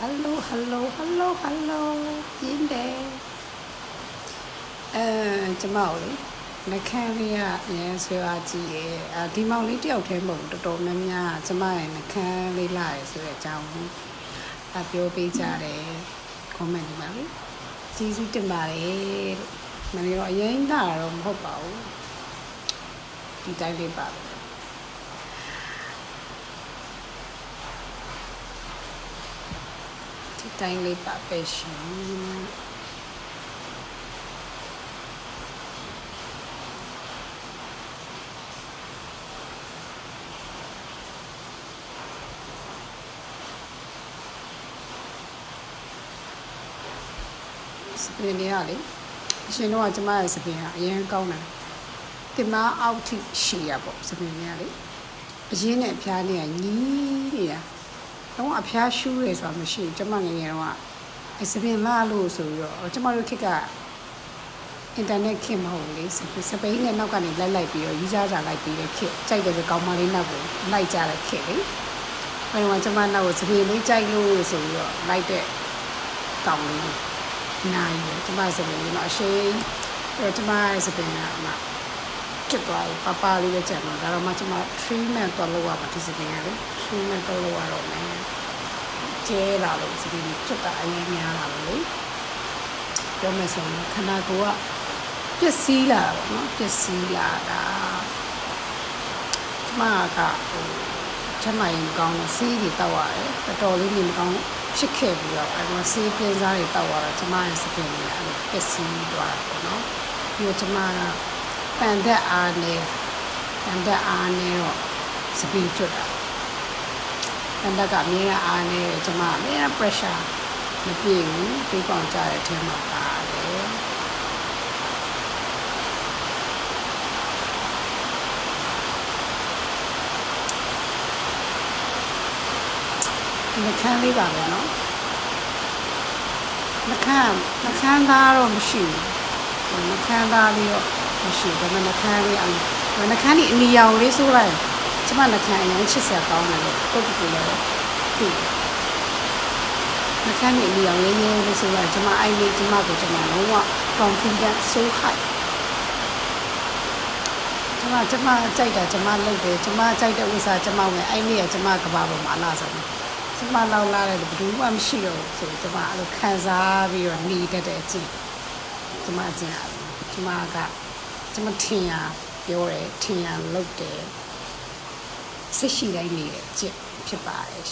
hello hello hello hello ပြင်းတယ်အဲကျမတို့လေနှခမ်းလေးကအရင်ဆွဲအားကြည့်တယ်အဲဒီမောင်လေးတယောက်တည်းမဟုတ်ဘူးတော်တော်များများကျမရဲ့နှခမ်းလေးလာရဆိုတဲ့အကြောင်းအပြောပေးကြတယ် comment ဒီမှာလေကျေးဇူးတင်ပါတယ်လို့မနေ့တော့အရင်လာတော့မဟုတ်ပါဘူးဒီတိုင်းလေးပါပဲ ဒီ တိုင်းလေးပါပဲရှင်စပင်းလေးကလေအရှင်တော့ကျမရဲ့စပင်းကအရင်ကောင်းတယ်တင်မအောက်ထိရှည်ရပေါ့စပင်းလေးကလေအရင်နဲ့အဖျားလေးကညီးနေတာ တော့အဖျားရှူးတယ်ဆိုတာမရှိဘူးကျမငယ်ငယ်တော့အစပင်လာလို့ဆိုပြီးတော့ကျမတို့ခေတ်ကအင်တာနက်ခေတ်မဟုတ်ဘူးလေစပိန်နဲ့နောက်ကနေလိုက်လိုက်ပြီးတော့ယူကြကြလိုက်ပြီးတဲ့ခေတ်ကြိုက်တယ်ဆိုကောင်းမလေးနောက်ကိုလိုက်ကြတဲ့ခေတ်လေအဲတော့ကျမနောက်ကိုစပင်လေးကြိုက်လို့ဆိုပြီးတော့လိုက်တဲ့ကောင်းလေးနိုင်တယ်ကျမစပင်လေးတော့အရှိန်အဲကျမရဲ့စပင်ကမှကျွတ်သွားပြီပပလေးပဲကြံတော့ဒါတော့မှကျမ treatment တော့လုပ်ရမှာဒီစပင်ကလေ treatment တော့လုပ်ရတော့မယ် ကျဲလာလို့စပင်ကျွတ်တာအရင်များလာလို့လေပြောမယ်ဆိုရင်ခန္ဓာကိုယ်ကပျက်စီးလာတာပေါ့နော်ပျက်စီးလာတာကျမကဟိုချက်မှရင်ကောင်းတယ်စီးတွေတောက်ရတယ်တော်တော်လေးနေမကောင်းဖြစ်ခဲ့ပြီးတော့အဲမှာစီးပြင်းစားတွေတောက်ရတော့ကျမရဲ့စပင်တွေကအဲ့လိုပျက်စီးသွားတာပေါ့နော်ပြီးတော့ကျမကပန်သက်အားနဲ့ပန်သက်အားနဲ့တော့စပင်ကျွတ်တာ ပန်သက်ကအမြဲတမ်းအားနဲ့ကျမအမြဲတမ်း pressure မပြေဘူးပြေးပေါင်ကြတဲ့အထက်မှာပါတယ်နှခမ်းလေးပါပဲเนาะနှခမ်းနှခမ်းသားတော့မရှိဘူးနှခမ်းသားလေးတော့မရှိဘူးဒါပေမဲ့နှခမ်းလေးအနှခမ်းလေးအနီရောင်လေးဆိုးလိုက်ကျ မနှခမ်းအရင်ချစ်စရာကောင်းတယ်လို့ပုတ်တူလည်းသိတယ်နှခမ်းလေးအနီရောင်လေးလေးလေးဆိုလိုက်ကျမအဲ့လေးကျမကိုကျမလုံးဝ confident so high ကျမကျမကြိုက်တာကျမလုပ်တယ်ကျမကြိုက်တဲ့ဥစ္စာကျမဝင်အဲ့နေ့ကကျမကဘာပေါ်မှာအလားဆုံးကျမလောက်လာတယ်ဘယ်သူမှမရှိတော့ဘူးဆိုကျမအဲ့လိုခံစားပြီးတော့နေတတ်တဲ့အကျင့်ကျမအကျင့်အားကျမကကျမထင်ရပြောတယ်ထင်ရလုပ်တယ် စိတ်ရှိတိုင်းနေတဲ့အကျင့်ဖြစ်ပါတယ်